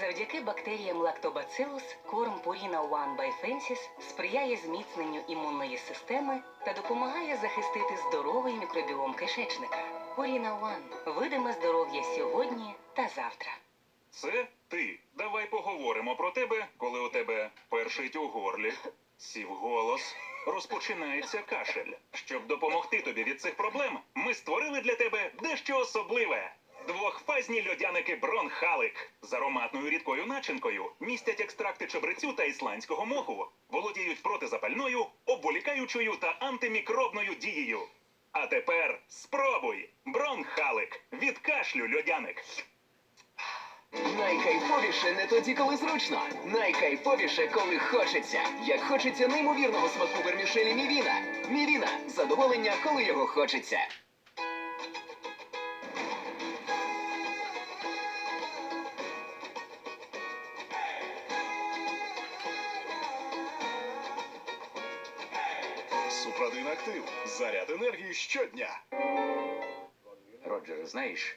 Завдяки бактеріям Lactobacillus корм Purina One by Fences сприяє зміцненню імунної системи та допомагає захистити здоровий мікробіом кишечника. Purina One – видиме здоров'я сьогодні та завтра. Це ти. Давай поговоримо про тебе, коли у тебе першить у горлі, сів голос, розпочинається кашель. Щоб допомогти тобі від цих проблем, ми створили для тебе дещо особливе. Двохфазні льодяники Бронхалик з ароматною рідкою начинкою містять екстракти чебрецю та ісландського моху, володіють протизапальною, обволікаючою та антимікробною дією. А тепер спробуй Бронхалик від кашлю льодяник. Найкайфовіше не тоді, коли зручно. Найкайфовіше, коли хочеться. Як хочеться неймовірного смаку вермішелі Мівіна. Мівіна задоволення, коли його хочеться. Супрадин актив. Заряд енергії щодня. Роджер, знаєш,